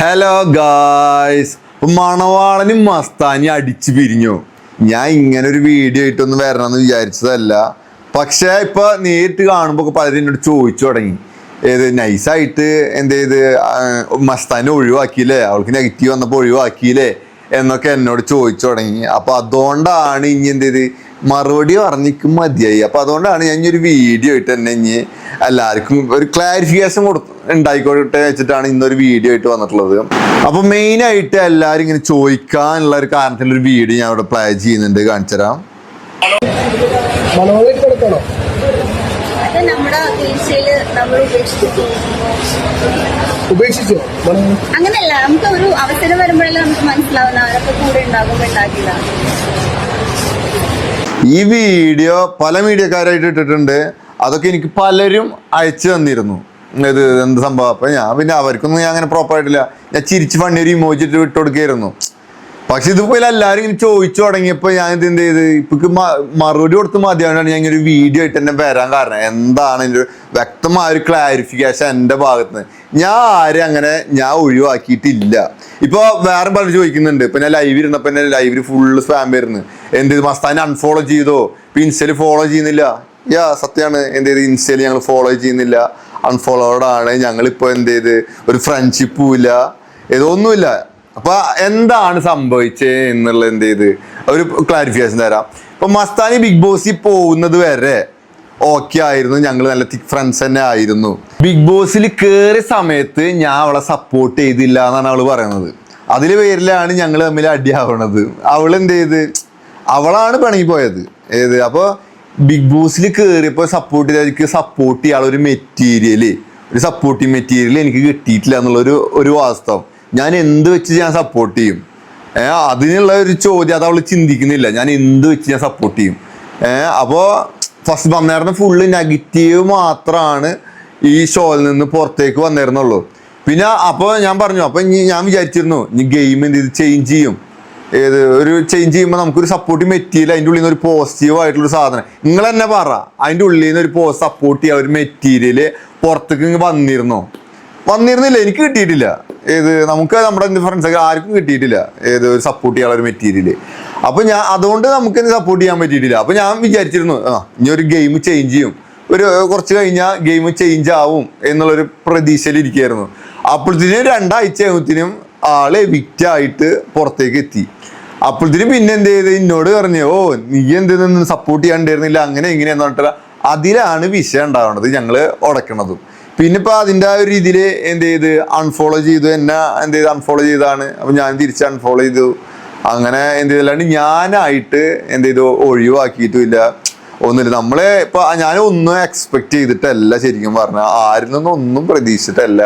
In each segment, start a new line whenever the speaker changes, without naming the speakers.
Hello guys മണവാളനും Mastani അടിച്ചു പിരിഞ്ഞു. ഞാൻ ഇങ്ങനെ ഒരു വീഡിയോ ആയിട്ടൊന്നും വരണമെന്ന് വിചാരിച്ചതല്ല. പക്ഷേ ഇപ്പൊ നേരിട്ട് കാണുമ്പോൾ പലരും എന്നോട് ചോദിച്ചു തുടങ്ങി. ഏത് നൈസായിട്ട് എന്ത് ചെയ്ത് മസ്താനെ ഒഴിവാക്കിയില്ലേ? അവൾക്ക് നെഗറ്റീവ് വന്നപ്പോൾ ഒഴിവാക്കിയില്ലേ? എന്നൊക്കെ എന്നോട് ചോദിച്ചു തുടങ്ങി. അപ്പൊ അതുകൊണ്ടാണ് ഇനി എന്ത് ചെയ്ത് മറുപടി പറഞ്ഞിക്കും മതിയായി. അപ്പൊ അതുകൊണ്ടാണ് ഞാൻ ഒരു വീഡിയോ ഇട്ട് തന്നെ ഇനി എല്ലാവർക്കും ഒരു ക്ലാരിഫിക്കേഷൻ കൊടുത്തു ഉണ്ടായിക്കോട്ടെ വെച്ചിട്ടാണ് ഇന്നൊരു വീഡിയോ ആയിട്ട് വന്നിട്ടുള്ളത്. അപ്പൊ മെയിൻ ആയിട്ട് എല്ലാവരും ഇങ്ങനെ ചോദിക്കാനുള്ള ഒരു കാരണത്തിൽ ഒരു വീഡിയോ ഞാൻ ഇവിടെ പ്ലേ ചെയ്യുന്നുണ്ട്. കാണിച്ചുതരാം
അങ്ങനല്ല ഉപേക്ഷിച്ചു? അങ്ങനെയല്ല നമുക്ക് ഒരു അവസരം വരുമ്പോഴല്ലേ നമുക്ക് മനസ്സിലാവുന്ന അവരൊക്കെ കൂടെ ഉണ്ടാകും ഉണ്ടാക്കില്ല
ഈ വീഡിയോ പല മീഡിയക്കാരായിട്ട് ഇട്ടിട്ടുണ്ട്. അതൊക്കെ എനിക്ക് പലരും അയച്ചു തന്നിരുന്നു. ഇത് എന്ത് സംഭവം? അപ്പൊ ഞാൻ പിന്നെ അവർക്കൊന്നും ഞാൻ അങ്ങനെ പ്രോപ്പർ ആയിട്ടില്ല. ഞാൻ ചിരിച്ചു ഫണ്ണി ഒരു ഇമോജിട്ട് ഇട്ട് കൊടുക്കുകയായിരുന്നു. കൊടുക്കായിരുന്നു പക്ഷെ ഇതിപ്പോ എല്ലാവരും ചോദിച്ചു തുടങ്ങിയപ്പോ ഞാൻ ഇത് എന്ത് ചെയ്ത്? ഇപ്പൊ മറുപടി കൊടുത്ത് മതിയാണ് ഞാൻ ഒരു വീഡിയോ ആയിട്ട് തന്നെ വരാൻ കാരണം. എന്താണ് എന്റെ വ്യക്തമായ ഒരു ക്ലാരിഫിക്കേഷൻ എന്റെ ഭാഗത്ത് നിന്ന് ഞാൻ ആരും അങ്ങനെ ഞാൻ ഒഴിവാക്കിയിട്ടില്ല. ഇപ്പൊ വേറെ പലരും ചോദിക്കുന്നുണ്ട്. ഇപ്പൊ ഞാൻ ലൈവ് ഇരുന്നപ്പോ എന്നെ ലൈവിൽ ഫുള്ള് സ്പാം വരുന്നു. എന്ത് ചെയ്ത്? മസ്താനെ അൺഫോളോ ചെയ്തോ? ഇപ്പൊ ഇൻസ്റ്റയിൽ ഫോളോ ചെയ്യുന്നില്ല. യാ സത്യമാണ് എന്ത് ചെയ്ത്? ഇൻസ്റ്റയിൽ ഞങ്ങൾ ഫോളോ ചെയ്യുന്നില്ല. അൺഫോളോഡാണ് ആണ്. ഞങ്ങളിപ്പോ എന്ത് ചെയ്ത്? ഒരു ഫ്രണ്ട്ഷിപ്പും ഇല്ല. ഇതൊന്നുമില്ല അപ്പൊ എന്താണ് സംഭവിച്ചത് എന്നുള്ള എന്ത് ചെയ്ത്? ഒരു ക്ലാരിഫിക്കേഷൻ തരാം. ഇപ്പൊ മസ്താനി ബിഗ് ബോസിൽ പോകുന്നത് വരെ ഓക്കെ ആയിരുന്നു. ഞങ്ങൾ നല്ല തിക് ഫ്രണ്ട്സ് തന്നെ ആയിരുന്നു. ബിഗ് ബോസിൽ കയറിയ സമയത്ത് ഞാൻ അവളെ സപ്പോർട്ട് ചെയ്തില്ല എന്നാണ് അവൾ പറയുന്നത് അതിലെ പേരിലാണ് ഞങ്ങൾ തമ്മിൽ അടിയാവണത്. അവൾ എന്ത് ചെയ്ത്? അവളാണ് പിണങ്ങി പോയത് ഏത് അപ്പോൾ ബിഗ് ബോസിൽ കയറിയപ്പോൾ സപ്പോർട്ട് ചെയ്ത എനിക്ക് സപ്പോർട്ട് ചെയ്യാനുള്ള ഒരു മെറ്റീരിയൽ ഒരു സപ്പോർട്ടിങ് മെറ്റീരിയൽ എനിക്ക് കിട്ടിയിട്ടില്ല എന്നുള്ളൊരു ഒരു വാസ്തവം. ഞാൻ എന്ത് വെച്ച് ഞാൻ സപ്പോർട്ട് ചെയ്യും? അതിനുള്ള ഒരു ചോദ്യം അത് അവൾ ചിന്തിക്കുന്നില്ല. ഞാൻ എന്ത് വെച്ച് ഞാൻ സപ്പോർട്ട് ചെയ്യും? അപ്പോൾ ഫസ്റ്റ് വന്നേർന്ന ഫുള്ള് നെഗറ്റീവ് മാത്രമാണ് ഈ ഷോയിൽ നിന്ന് പുറത്തേക്ക് വന്നിരുന്നുള്ളൂ. പിന്നെ അപ്പോൾ ഞാൻ പറഞ്ഞു അപ്പോൾ ഞാൻ വിചാരിച്ചിരുന്നു ഇനി ഗെയിം എന്ത് ചെയ്ത് ചേഞ്ച് ചെയ്യും? ഏത് ഒരു ചേഞ്ച് ചെയ്യുമ്പോൾ നമുക്കൊരു സപ്പോർട്ട് മെറ്റീരിയൽ അതിന്റെ ഉള്ളിൽ നിന്ന് ഒരു പോസിറ്റീവ് ആയിട്ടുള്ള സാധനം. നിങ്ങൾ തന്നെ പറ അതിന്റെ ഉള്ളിൽ നിന്ന് ഒരു സപ്പോർട്ട് ചെയ്യുക ഒരു മെറ്റീരിയൽ പുറത്തേക്ക് വന്നിരുന്നോ? വന്നിരുന്നില്ല എനിക്ക് കിട്ടിയിട്ടില്ല. ഏത് നമുക്ക് നമ്മുടെ ഫ്രണ്ട്സ് ഒക്കെ ആർക്കും കിട്ടിയിട്ടില്ല. ഏത് ഒരു സപ്പോർട്ട് ചെയ്യാനുള്ള ഒരു മെറ്റീരിയൽ അപ്പൊ ഞാൻ അതുകൊണ്ട് നമുക്ക് സപ്പോർട്ട് ചെയ്യാൻ പറ്റിയിട്ടില്ല. അപ്പൊ ഞാൻ വിചാരിച്ചിരുന്നു ആ ഇനി ഒരു ഗെയിം ചേഞ്ച് ചെയ്യും. ഒരു കുറച്ച് കഴിഞ്ഞാൽ ഗെയിം ചേഞ്ച് ആവും എന്നുള്ളൊരു പ്രതീക്ഷയിൽ ഇരിക്കുകയായിരുന്നു. അപ്പോഴത്തേനും രണ്ടാഴ്ച ആകുമ്പത്തിനും ആൾ ആയിട്ട് പുറത്തേക്ക് എത്തി. അപ്പോഴത്തേനും പിന്നെ എന്ത് ചെയ്ത്? എന്നോട് പറഞ്ഞു ഓ നീ എന്ത് സപ്പോർട്ട് ചെയ്യാണ്ടായിരുന്നില്ല അങ്ങനെ എങ്ങനെയാന്ന് പറഞ്ഞിട്ട് അതിലാണ് വിഷയം ഉണ്ടാവുന്നത് ഞങ്ങൾ ഉടക്കണതും. പിന്നെ ഇപ്പൊ അതിന്റെ ആ ഒരു രീതിയിൽ എന്ത് ചെയ്ത് അൺഫോളോ ചെയ്തു. എന്നെ എന്ത് ചെയ്ത് അൺഫോളോ ചെയ്താണ് അപ്പൊ ഞാൻ തിരിച്ച് അൺഫോളോ ചെയ്തു. അങ്ങനെ എന്ത് ചെയ്തല്ലാണ്ട് ഞാനായിട്ട് എന്ത് ചെയ്തു? ഒഴിവാക്കിയിട്ടുമില്ല. ഒന്നുമില്ല. നമ്മളെ ഇപ്പൊ ഞാൻ ഒന്നും എക്സ്പെക്ട് ചെയ്തിട്ടല്ല ശരിക്കും പറഞ്ഞ. ആരിൽ നിന്നും ഒന്നും പ്രതീക്ഷിച്ചിട്ടല്ല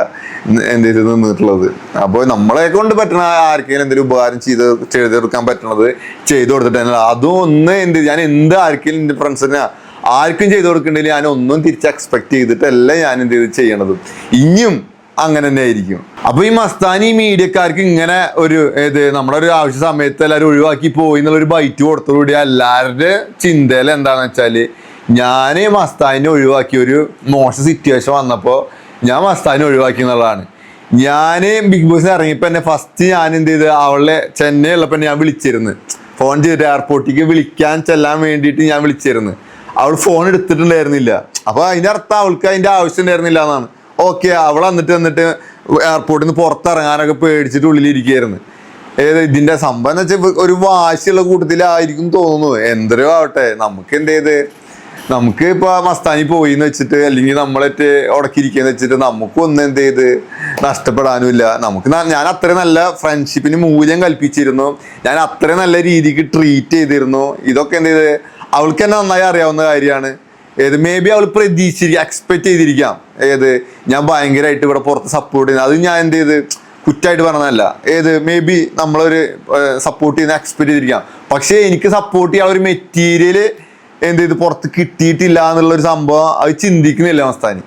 എന്ത് ചെയ്ത് നിന്നിട്ടുള്ളത്. അപ്പോൾ നമ്മളെ കൊണ്ട് പറ്റണ ആർക്കെങ്കിലും എന്തെങ്കിലും ഉപകാരം ചെയ്ത് ചെയ്തെടുക്കാൻ പറ്റണത് ചെയ്തു കൊടുത്തിട്ട് അതും ഒന്ന് എന്ത് ഞാൻ എന്ത് ആർക്കെങ്കിലും എന്റെ ഫ്രണ്ട്സിനെ ആർക്കും ചെയ്തു കൊടുക്കണ്ടില്ല ഞാൻ ഒന്നും തിരിച്ച് എക്സ്പെക്ട് ചെയ്തിട്ടല്ല ഞാൻ എന്ത് ചെയ്ത് ചെയ്യണത്. ഇനിയും അങ്ങനെ തന്നെ ആയിരിക്കും. അപ്പൊ ഈ മസ്താനി മീഡിയക്കാർക്ക് ഇങ്ങനെ ഒരു ഏത് നമ്മുടെ ഒരു ആവശ്യ സമയത്ത് എല്ലാവരും ഒഴിവാക്കി പോയി എന്നുള്ളൊരു ബൈറ്റ് കൊടുത്തോടുകൂടി എല്ലാവരുടെ ചിന്തയിൽ എന്താണെന്ന് വെച്ചാൽ ഞാൻ മസ്താനിനെ ഒഴിവാക്കി ഒരു മോശ സിറ്റുവേഷൻ വന്നപ്പോൾ ഞാൻ മസ്താനെ ഒഴിവാക്കി എന്നുള്ളതാണ്. ഞാൻ ബിഗ് ബോസിന് ഇറങ്ങിയപ്പോൾ എന്നെ ഫസ്റ്റ് ഞാൻ എന്ത് ചെയ്ത് അവളെ ചെന്നൈ ഉള്ളപ്പോൾ ഞാൻ വിളിച്ചിരുന്നു. ഫോൺ ചെയ്തിട്ട് എയർപോർട്ടിലേക്ക് വിളിക്കാൻ ചെല്ലാൻ വേണ്ടിയിട്ട് ഞാൻ വിളിച്ചിരുന്നു. അവൾ ഫോൺ എടുത്തിട്ടുണ്ടായിരുന്നില്ല. അപ്പൊ അതിന്റെ അർത്ഥം അവൾക്ക് അതിന്റെ ആവശ്യം ഉണ്ടായിരുന്നില്ല എന്നാണ്. ഓക്കെ അവൾ വന്നിട്ട് വന്നിട്ട് എയർപോർട്ടിൽ നിന്ന് പുറത്തിറങ്ങാനൊക്കെ പേടിച്ചിട്ട് ഉള്ളിലിരിക്കുകയായിരുന്നു. ഏത് ഇതിന്റെ സംഭവം എന്ന് വെച്ചാൽ ഒരു വാശിയുള്ള കൂട്ടത്തിലായിരിക്കും തോന്നുന്നു. എന്തരോ ആവട്ടെ നമുക്ക് എന്ത് ചെയ്ത്? നമുക്ക് ഇപ്പൊ മസ്താനി പോയി എന്ന് വെച്ചിട്ട് അല്ലെങ്കിൽ നമ്മളേറ്റ് ഉടക്കിയിരിക്കുന്ന വെച്ചിട്ട് നമുക്കൊന്നും എന്ത് ചെയ്ത്? നഷ്ടപ്പെടാനുമില്ല. നമുക്ക് ഞാൻ അത്രയും നല്ല ഫ്രണ്ട്ഷിപ്പിന് മൂല്യം കൽപ്പിച്ചിരുന്നു. ഞാൻ അത്രയും നല്ല രീതിക്ക് ട്രീറ്റ് ചെയ്തിരുന്നു. ഇതൊക്കെ എന്ത് ചെയ്ത്? അവൾക്ക് തന്നെ നന്നായി അറിയാവുന്ന കാര്യമാണ്. ഏത് മേ ബി അവൾ പ്രതീക്ഷിച്ചിരിക്കുക എക്സ്പെക്ട് ചെയ്തിരിക്കാം. ഏത് ഞാൻ ഭയങ്കരമായിട്ട് ഇവിടെ പുറത്ത് സപ്പോർട്ട് ചെയ്യുന്നത് അത് ഞാൻ എന്ത് ചെയ്ത്? കുറ്റായിട്ട് പറഞ്ഞതല്ല. ഏത് മേ ബി നമ്മളൊരു സപ്പോർട്ട് ചെയ്യുന്ന എക്സ്പെക്ട് ചെയ്തിരിക്കാം. പക്ഷേ എനിക്ക് സപ്പോർട്ട് ചെയ്യാൻ ഒരു മെറ്റീരിയൽ എന്ത് ചെയ്ത് പുറത്ത് കിട്ടിയിട്ടില്ല എന്നുള്ള ഒരു സംഭവം അത് ചിന്തിക്കുന്നില്ല മസ്താനി.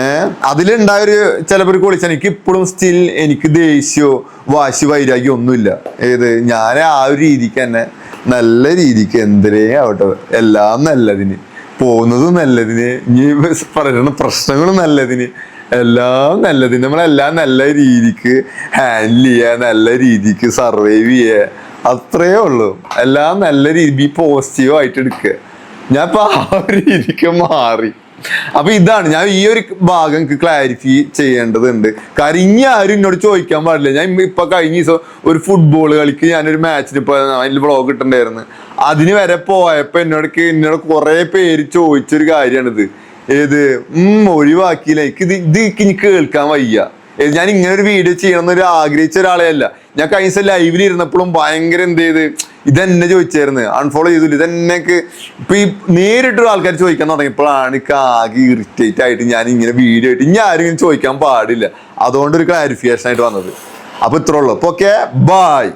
ഏഹ് അതിലുണ്ടായ ഒരു ചിലപ്പോൾ ഒരു കൊളിച്ചാൽ എനിക്ക് ഇപ്പോഴും സ്റ്റിൽ എനിക്ക് ദേഷ്യമോ വാശി വൈരാഗ്യം ഒന്നുമില്ല. ഏത് ഞാൻ ആ ഒരു രീതിക്ക് തന്നെ നല്ല രീതിക്ക് എന്തരേ ആവട്ടെ. എല്ലാം നല്ലതിന്. പോകുന്നതും നല്ലതിന്. ഇനി പറയുന്ന പ്രശ്നങ്ങളും നല്ലതിന്. എല്ലാം നല്ലതിന്. നമ്മളെല്ലാം നല്ല രീതിക്ക് ഹാൻഡിൽ ചെയ്യുക നല്ല രീതിക്ക് സർവൈവ് ചെയ്യുക അത്രേ ഉള്ളൂ. എല്ലാം നല്ല രീതി പോസിറ്റീവ് ആയിട്ട് എടുക്കുക. ഞാൻ ഇപ്പൊ ആ ഒരു രീതിക്ക് മാറി. അപ്പൊ ഇതാണ് ഞാൻ ഈ ഒരു ഭാഗം ക്ലാരിഫൈ ചെയ്യേണ്ടതുണ്ട്. കാര്യം ഇനി ആരും എന്നോട് ചോദിക്കാൻ പാടില്ല. ഞാൻ ഇപ്പൊ കഴിഞ്ഞ ദിവസം ഒരു ഫുട്ബോൾ കളിക്ക് ഞാനൊരു മാച്ചിന് ഇപ്പൊ അതിൽ ബ്ലോഗ് ഇട്ടുണ്ടായിരുന്നു അതിന് വരെ പോയപ്പോ എന്നോട് എന്നോട് കുറെ പേര് ചോദിച്ചൊരു കാര്യമാണിത്. ഏത്? ഉം ഒഴിവാക്കിയില്ല. എനിക്ക് ഇത് ഇത് എനിക്ക് കേൾക്കാൻ വയ്യ. ഞാൻ ഇങ്ങനെ ഒരു വീഡിയോ ചെയ്യണം എന്നൊരു ആഗ്രഹിച്ച ഒരാളെ അല്ല. ഞാൻ കഴിഞ്ഞ ദിവസം ലൈവിൽ ഇരുന്നപ്പോഴും ഭയങ്കര എന്ത് ചെയ്ത് ഇതെന്നെ ചോദിച്ചായിരുന്നു. അൺഫോളോ ചെയ്തില്ല ഇതെന്നെക്ക് ഇപ്പൊ ഈ നേരിട്ടൊരു ആൾക്കാർ ചോദിക്കാൻ തുടങ്ങിയപ്പോഴാണ് എനിക്ക് ആകെ ഇറിറ്റേറ്റ് ആയിട്ട് ഞാൻ ഇങ്ങനെ വീഡിയോ ആയിട്ട് ഇനി ആരും ഇങ്ങനെ ചോദിക്കാൻ പാടില്ല. അതുകൊണ്ട് ഒരു ക്ലാരിഫിക്കേഷൻ ആയിട്ട് വന്നത്. അപ്പൊ ഇത്രേ ഉള്ളൂ. അപ്പൊ ഓക്കെ ബായ്